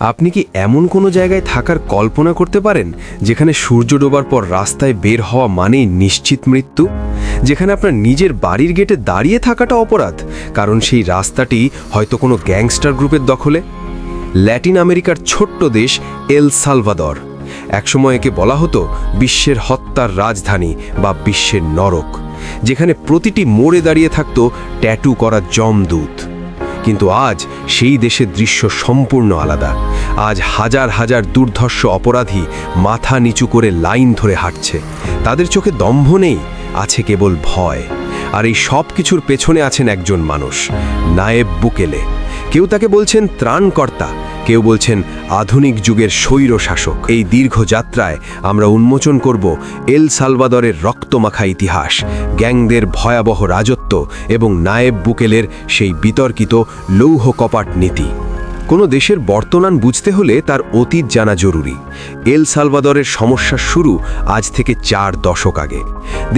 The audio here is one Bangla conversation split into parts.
আপনি কি এমন কোনো জায়গায় থাকার কল্পনা করতে পারেন, যেখানে সূর্য ডোবার পর রাস্তায় বের হওয়া মানেই নিশ্চিত মৃত্যু? যেখানে আপনার নিজের বাড়ির গেটে দাঁড়িয়ে থাকাটা অপরাধ, কারণ সেই রাস্তাটি হয়তো কোনো গ্যাংস্টার গ্রুপের দখলে? ল্যাটিন আমেরিকার ছোট্ট দেশ এল সালভাদর। একসময় একে বলা হতো বিশ্বের হত্যার রাজধানী বা বিশ্বের নরক, যেখানে প্রতিটি মোড়ে দাঁড়িয়ে থাকতো ট্যাটু করা জমদূত কিন্তু আজ সেই দেশের দৃশ্য সম্পূর্ণ আলাদা। আজ হাজার হাজার দুর্ধর্ষ অপরাধী মাথা নিচু করে লাইন ধরে হাঁটছে। তাদের চোখে দম্ভ নেই, আছে কেবল ভয়। আর এই সব কিছুর পেছনে আছেন একজন মানুষ, নায়েব বুকেলে। কেউ তাকে বলছেন ত্রাণকর্তা কেউ বলছেন আধুনিক যুগের স্বৈর শাসক এই দীর্ঘ যাত্রায় আমরা উন্মোচন করব এল সালভাদরের রক্তমাখা ইতিহাস, গ্যাংদের ভয়াবহ রাজত্ব এবং নায়েব বুকেলের সেই বিতর্কিত লৌহ কপাট নীতি। কোনো দেশের বর্তমান বুঝতে হলে তার অতীত জানা জরুরি। এল সালভাদরের সমস্যার শুরু আজ থেকে চার দশক আগে।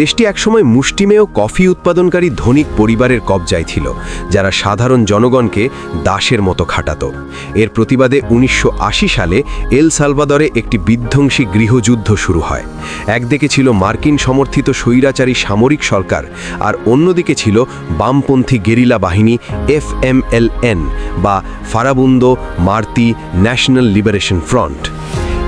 দেশটি একসময় মুষ্টিমেয় কফি উৎপাদনকারী ধনিক পরিবারের কবজায় ছিল, যারা সাধারণ জনগণকে দাসের মতো খাটাত। এর প্রতিবাদে উনিশশো আশি সালে এল সালভাদরে একটি বিধ্বংসী গৃহযুদ্ধ শুরু হয়। একদিকে ছিল মার্কিন সমর্থিত স্বৈরাচারী সামরিক সরকার, আর অন্যদিকে ছিল বামপন্থী গেরিলা বাহিনী এফএমএলএন বা Farabundo Marti National Liberation Front.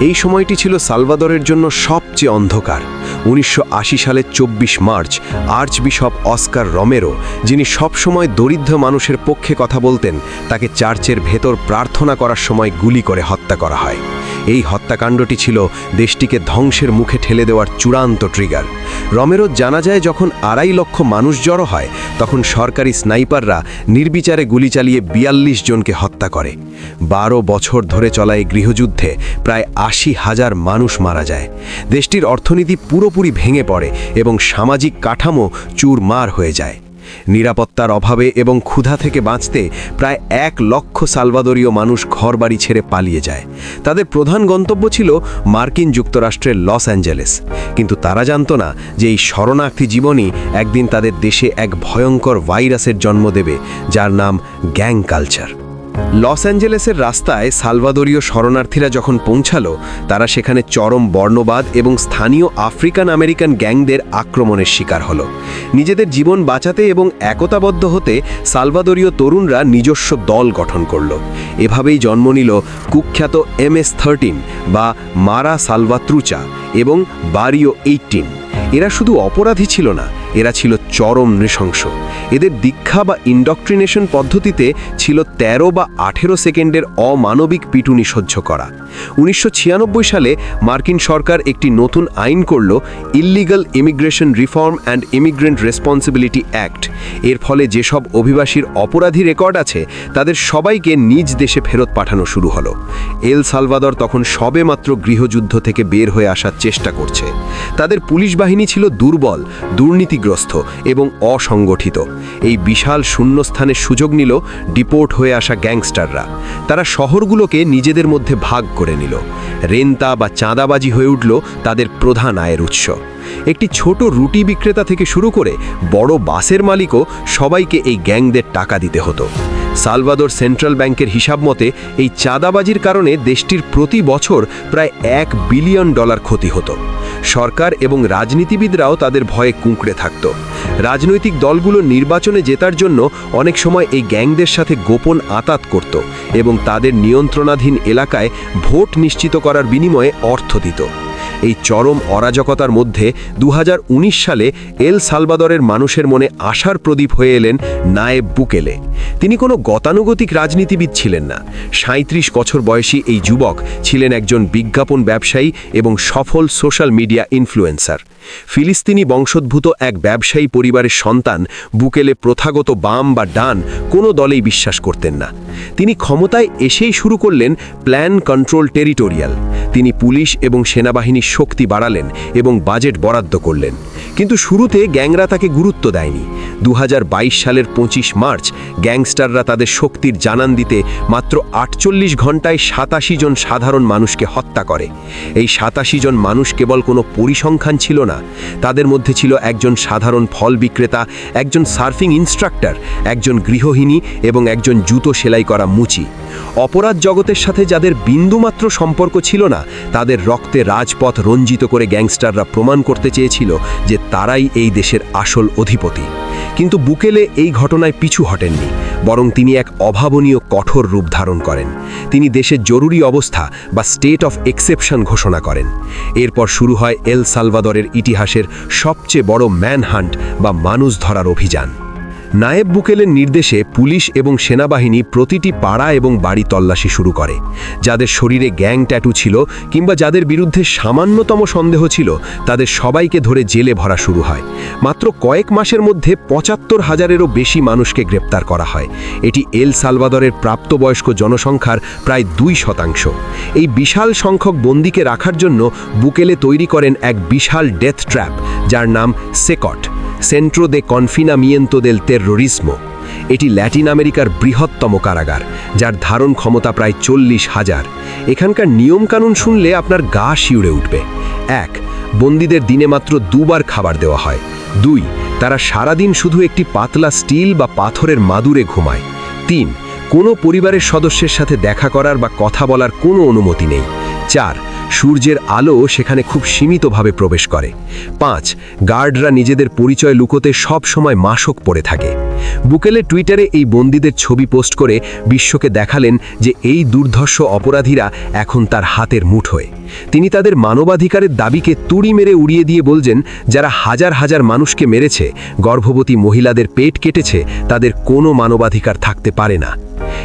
এই সময়টি ছিল সালভাদরের জন্য সবচেয়ে অন্ধকার। উনিশশো আশি সালের চব্বিশ মার্চ আর্চ বিশপ অস্কার রমেরো, যিনি সবসময় দরিদ্র মানুষের পক্ষে কথা বলতেন, তাকে চার্চের ভেতর প্রার্থনা করার সময় গুলি করে হত্যা করা হয়। এই হত্যাকাণ্ডটি ছিল দেশটিকে ধ্বংসের মুখে ঠেলে দেওয়ার চূড়ান্ত ট্রিগার রমেরো জানা যায়, যখন আড়াই লক্ষ মানুষ জড়ো হয়, তখন সরকারি স্নাইপাররা নির্বিচারে গুলি চালিয়ে বিয়াল্লিশ জনকে হত্যা করে। বারো বছর ধরে চলা এই গৃহযুদ্ধে প্রায় আশি হাজার মানুষ মারা যায়। দেশটির অর্থনীতি পুরোপুরি ভেঙে পড়ে এবং সামাজিক কাঠামো চুরমার হয়ে যায়। নিরাপত্তার অভাবে এবং ক্ষুধা থেকে বাঁচতে প্রায় এক লক্ষ সালভাদরীয় মানুষ ঘরবাড়ি ছেড়ে পালিয়ে যায়। তাদের প্রধান গন্তব্য ছিল মার্কিন যুক্তরাষ্ট্রের লস অ্যাঞ্জেলেস। কিন্তু তারা জানত না যে এই শরণার্থী জীবনই একদিন তাদের দেশে এক ভয়ঙ্কর ভাইরাসের জন্ম দেবে, যার নাম গ্যাং কালচার। লস অ্যাঞ্জেলেসের রাস্তায় সালভাদরীয় শরণার্থীরা যখন পৌঁছালো, তারা সেখানে চরম বর্ণবাদ এবং স্থানীয় আফ্রিকান আমেরিকান গ্যাংদের আক্রমণের শিকার হলো। নিজেদের জীবন বাঁচাতে এবং একতাবদ্ধ হতে সালভাদরীয় তরুণরা নিজস্ব দল গঠন করল। এভাবেই জন্ম নিল কুখ্যাত এম এস থার্টিন বা মারা সালভাত্রুচা এবং বারিও এইটিন এরা শুধু অপরাধী ছিল না, এরা ছিল চরম নৃশংস। এদের দীক্ষা বা ইন্ডক্ট্রিনেশন পদ্ধতিতে ছিল ১৩ বা আঠেরো সেকেন্ডের অমানবিক পিটুনি সহ্য করা। উনিশশো ছিয়ানব্বই সালে মার্কিন সরকার একটি নতুন আইন করল, illegal immigration reform and immigrant responsibility act. এর ফলে যেসব অভিবাসীর অপরাধী রেকর্ড আছে, তাদের সবাইকে নিজ দেশে ফেরত পাঠানো শুরু হলো। এল সালভাদর তখন সবেমাত্র গৃহযুদ্ধ থেকে বের হয়ে আসার চেষ্টা করছে। তাদের পুলিশ বাহিনী ছিল দুর্বল, দুর্নীতিগ্রস্ত এবং অসংগঠিত। এই বিশাল শূন্যস্থানে সুযোগ নিল ডিপোর্ট হয়ে আসা গ্যাংস্টাররা। তারা শহরগুলোকে নিজেদের মধ্যে ভাগ করে নিল। রেন্তা বা চাঁদাবাজি হয়ে উঠল তাদের প্রধান আয়ের উৎস। একটি ছোট রুটি বিক্রেতা থেকে শুরু করে বড় বাসের মালিকও সবাইকে এই গ্যাংদের টাকা দিতে হতো। সালভাদোর সেন্ট্রাল ব্যাংকের হিসাব মতে, এই চাঁদাবাজির কারণে দেশটির প্রতি বছর প্রায় এক বিলিয়ন ডলার ক্ষতি হতো। সরকার এবং রাজনীতিবিদরাও তাদের ভয়ে কুঁকড়ে থাকত। রাজনৈতিক দলগুলো নির্বাচনে জেতার জন্য অনেক সময় এই গ্যাংদের সাথে গোপন আতাত করত এবং তাদের নিয়ন্ত্রণাধীন এলাকায় ভোট নিশ্চিত করার বিনিময়ে অর্থ দিত। এই চরম অরাজকতার মধ্যে দু হাজার উনিশ সালে এল সালভাদরের মানুষের মনে আশার প্রদীপ হয়ে এলেন নায়েব বুকেলে। তিনি কোনো গতানুগতিক রাজনীতিবিদ ছিলেন না। সাঁত্রিশ বছর বয়সী এই যুবক ছিলেন একজন বিজ্ঞাপন ব্যবসায়ী এবং সফল সোশ্যাল মিডিয়া ইনফ্লুয়েন্সার। ফিলিস্তিনি বংশোদ্ভূত এক ব্যবসায়ী পরিবারের সন্তান বুকেলে প্রথাগত বাম বা ডান কোনো দলেই বিশ্বাস করতেন না। তিনি ক্ষমতায় এসেই শুরু করলেন প্ল্যান কন্ট্রোল টেরিটোরিয়াল। তিনি পুলিশ এবং সেনাবাহিনীর শক্তি বাড়ালেন এবং বাজেট বরাদ্দ করলেন। কিন্তু শুরুতে গ্যাংরা তাকে গুরুত্ব দেয়নি। দু সালের পঁচিশ মার্চ গ্যাংস্টাররা তাদের শক্তির জানান দিতে মাত্র আটচল্লিশ ঘন্টায় সাতাশি জন সাধারণ মানুষকে হত্যা করে। এই সাতাশি জন মানুষ কেবল কোনো পরিসংখ্যান ছিল না। তাদের মধ্যে ছিল একজন সাধারণ ফল বিক্রেতা, একজন সার্ফিং ইনস্ট্রাক্টর, একজন গৃহহীনী এবং একজন জুতো সেলাই করা মুচি। অপরাধ জগতের সাথে যাদের বিন্দুমাত্র সম্পর্ক ছিল না, তাদের রক্তে রাজপথ রঞ্জিত করে গ্যাংস্টাররা প্রমাণ করতে চেয়েছিল যে তারাই এই দেশের আসল অধিপতি। কিন্তু বুকেলে এই ঘটনায় পিছু হটেননি, বরং তিনি এক অভাবনীয় কঠোর রূপ ধারণ করেন। তিনি দেশের জরুরি অবস্থা বা স্টেট অফ এক্সেপশন ঘোষণা করেন। এরপর শুরু হয় এল সালভাদরের ইতিহাসের সবচেয়ে বড় ম্যানহান্ট বা মানুষ ধরার অভিযান। নায়েব বুকেলের নির্দেশে পুলিশ এবং সেনাবাহিনী প্রতিটি পাড়া এবং বাড়ি তল্লাশি শুরু করে। যাদের শরীরে গ্যাং ট্যাটু ছিল কিংবা যাদের বিরুদ্ধে সামান্যতম সন্দেহ ছিল, তাদের সবাইকে ধরে জেলে ভরা শুরু হয়। মাত্র কয়েক মাসের মধ্যে পঁচাত্তর হাজারেরও বেশি মানুষকে গ্রেপ্তার করা হয়। এটি এল সালভাদরের প্রাপ্তবয়স্ক জনসংখ্যার প্রায় দুই শতাংশ। এই বিশাল সংখ্যক বন্দিকে রাখার জন্য বুকেলে তৈরি করেন এক বিশাল ডেথ ট্র্যাপ, যার নাম সেকট। সেন্ট্রো দে কনফিনামিয়েন্তো দেল তেরোরিসমো এটি ল্যাটিন আমেরিকার বৃহত্তম কারাগার, যার ধারণ ক্ষমতা প্রায় চল্লিশ হাজার। এখানকার নিয়মকানুন শুনলে আপনার গা শিউড়ে উঠবে। এক, বন্দীদের দিনে মাত্র দুবার খাবার দেওয়া হয়। দুই, তারা সারাদিন শুধু একটি পাতলা স্টিল বা পাথরের মাদুরে ঘুমায়। তিন, কোনো পরিবারের সদস্যের সাথে দেখা করার বা কথা বলার কোনো অনুমতি নেই। চার সূর্যের আলো সেখানে খুব সীমিতভাবে প্রবেশ করে। পাঁচ, গার্ডরা নিজেদের পরিচয় লুকোতে সব সময় মাসক পড়ে থাকে। বুকেলে টুইটারে এই বন্দীদের ছবি পোস্ট করে বিশ্বকে দেখালেন যে এই দুর্ধর্ষ অপরাধীরা এখন তার হাতের মুঠোয় তিনি তাদের মানবাধিকারের দাবিকে তুড়ি মেরে উড়িয়ে দিয়ে বলছেন, যারা হাজার হাজার মানুষকে মেরেছে, গর্ভবতী মহিলাদের পেট কেটেছে, তাদের কোনো মানবাধিকার থাকতে পারে না।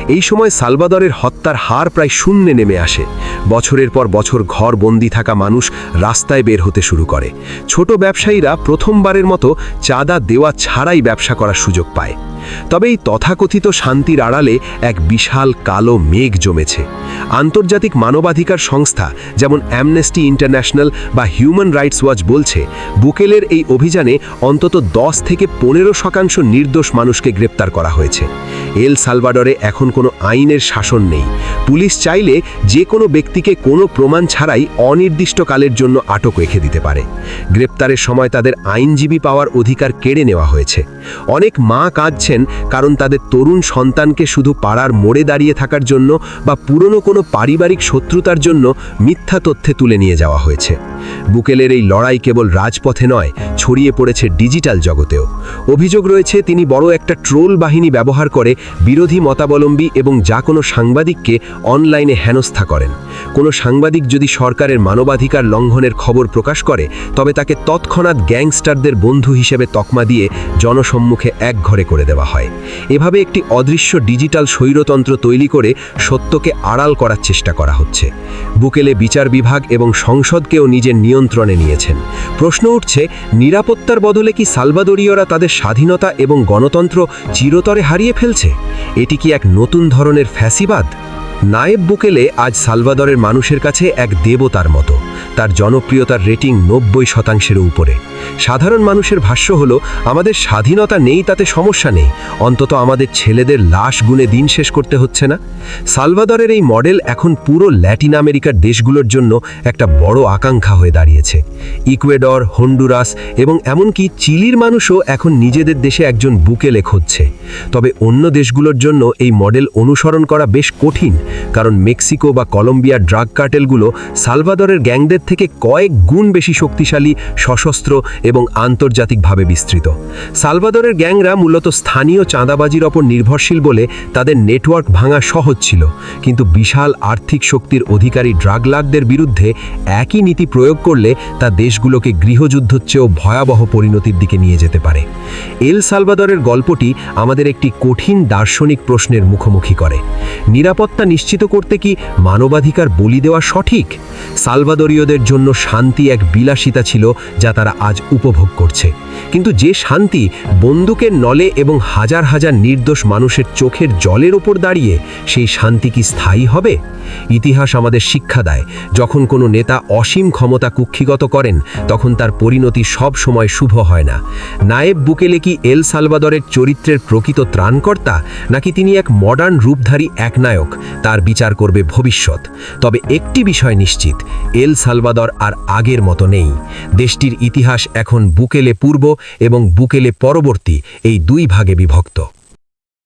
এই সময় সালভাদরের হত্যার হার প্রায় শূন্যে নেমে আসে। বছরের পর বছর ঘর বন্দি থাকা মানুষ রাস্তায় বের হতে শুরু করে। ছোট ব্যবসায়ীরা প্রথমবারের মতো চাঁদা দেওয়া ছাড়াই ব্যবসা করার সুযোগ পায়। তবে এই তথাকথিত শান্তির আড়ালে এক বিশাল কালো মেঘ জমেছে। আন্তর্জাতিক মানবাধিকার সংস্থা, যেমন অ্যামনেস্টি ইন্টারন্যাশনাল বা হিউম্যান রাইটস ওয়াচ বলছে, বুকেলের এই অভিযানে অন্তত দশ থেকে পনেরো শতাংশ নির্দোষ মানুষকে গ্রেপ্তার করা হয়েছে। এল সালভাডরে এখন কোনো আইনের শাসন নেই। পুলিশ চাইলে যে কোনো ব্যক্তিকে কোনো প্রমাণ ছাড়াই অনির্দিষ্টকালের জন্য আটক রেখে দিতে পারে। গ্রেপ্তারের সময় তাদের আইনজীবী পাওয়ার অধিকার কেড়ে নেওয়া হয়েছে। অনেক মা কাঁদছেন কারণ তাদের তরুণ সন্তানকে শুধু পাড়ার মোড়ে দাঁড়িয়ে থাকার জন্য বা পুরনো কোনো পারিবারিক শত্রুতার জন্য মিথ্যা তথ্যে তুলে নিয়ে যাওয়া হয়েছে। বুকেলের এই লড়াই কেবল রাজপথে নয়, ছড়িয়ে পড়েছে ডিজিটাল জগতেও। অভিযোগ রয়েছে, তিনি বড় একটা ট্রোল বাহিনী ব্যবহার করে বিরোধী মতাবলম্বী এবং যা কোনো সাংবাদিককে অনলাইনে হেনস্থা করেন। কোনো সাংবাদিক যদি সরকারের মানবাধিকার লঙ্ঘনের খবর প্রকাশ করে, তবে তাকে তৎক্ষণাৎ গ্যাংস্টারদের বন্ধু হিসেবে তকমা দিয়ে জনসম্মুখে এক ঘরে করে দেওয়া হয়। এভাবে একটি অদৃশ্য ডিজিটাল স্বৈরতন্ত্র তৈরি করে সত্যকে আড়াল করার চেষ্টা করা হচ্ছে। বুকেলে বিচার বিভাগ এবং সংসদকেও নিজের নিয়ন্ত্রণে নিয়েছেন। প্রশ্ন উঠছে, নিরাপত্তার বদলে কি সালভাদোরীয়রা তাদের স্বাধীনতা এবং গণতন্ত্র চিরতরে হারিয়ে ফেলছে? এটি কি এক নতুন ধরনের ফ্যাসিবাদ? নায়েব বুকেলে আজ সালভাদরের মানুষের কাছে এক দেবতার মতো। তার জনপ্রিয়তার রেটিং নব্বই শতাংশের উপরে। সাধারণ মানুষের ভাষ্য হল, আমাদের স্বাধীনতা নেই, তাতে সমস্যা নেই। অন্তত আমাদের ছেলেদের লাশ গুনে দিন শেষ করতে হচ্ছে না। সালভাদরের এই মডেল এখন পুরো ল্যাটিন আমেরিকার দেশগুলোর জন্য একটা বড় আকাঙ্ক্ষা হয়ে দাঁড়িয়েছে। ইকুয়েডর, হন্ডুরাস এবং এমনকি চিলির মানুষও এখন নিজেদের দেশে একজন বুকেলে খুঁজছে তবে অন্য দেশগুলোর জন্য এই মডেল অনুসরণ করা বেশ কঠিন, কারণ মেক্সিকো বা কলম্বিয়ার ড্রাগ কার্টেলগুলো সালভাদরের গ্যাংদের থেকে কয়েক গুণ বেশি শক্তিশালী, সশস্ত্র এবং আন্তর্জাতিকভাবে বিস্তৃত। সালভাদরের গ্যাংরা মূলত স্থানীয় চাঁদাবাজির ওপর নির্ভরশীল বলে তাদের নেটওয়ার্ক ভাঙা সহজ ছিল, কিন্তু বিশাল আর্থিক শক্তির অধিকারী ড্রাগ লাগদের বিরুদ্ধে একই নীতি প্রয়োগ করলে তা দেশগুলোকে গৃহযুদ্ধর চেয়েও ভয়াবহ পরিণতির দিকে নিয়ে যেতে পারে। এল সালভাদরের গল্পটি আমাদের একটি কঠিন দার্শনিক প্রশ্নের মুখোমুখি করে। নিরাপত্তা নিশ্চিত করতে কি মানবাধিকার বলি দেওয়া সঠিক? সালভাদরীয়দের জন্য শান্তি এক বিলাসিতা ছিল যা তারা আজ উপভোগ করছে। কিন্তু যে শান্তি বন্দুকের নলে এবং হাজার হাজার নির্দোষ মানুষের চোখের জলের ওপর দাঁড়িয়ে, সেই শান্তি কি স্থায়ী হবে? ইতিহাস আমাদের শিক্ষা দেয়, যখন কোনো নেতা অসীম ক্ষমতা কুক্ষিগত করেন, তখন তার পরিণতি সব সময় শুভ হয় না। নায়েব বুকেলে কি এল সালভাদরের চরিত্রের প্রকৃত ত্রাণকর্তা, নাকি তিনি এক মডার্ন রূপধারী একনায়ক, তার বিচার করবে ভবিষ্যৎ? তবে একটি বিষয় নিশ্চিত, এল সালভাদর আর আগের মতো নেই। দেশটির ইতিহাস এখন বুকেলে পূর্ব এবং বুকেলে পরবর্তী, এই দুই ভাগে বিভক্ত।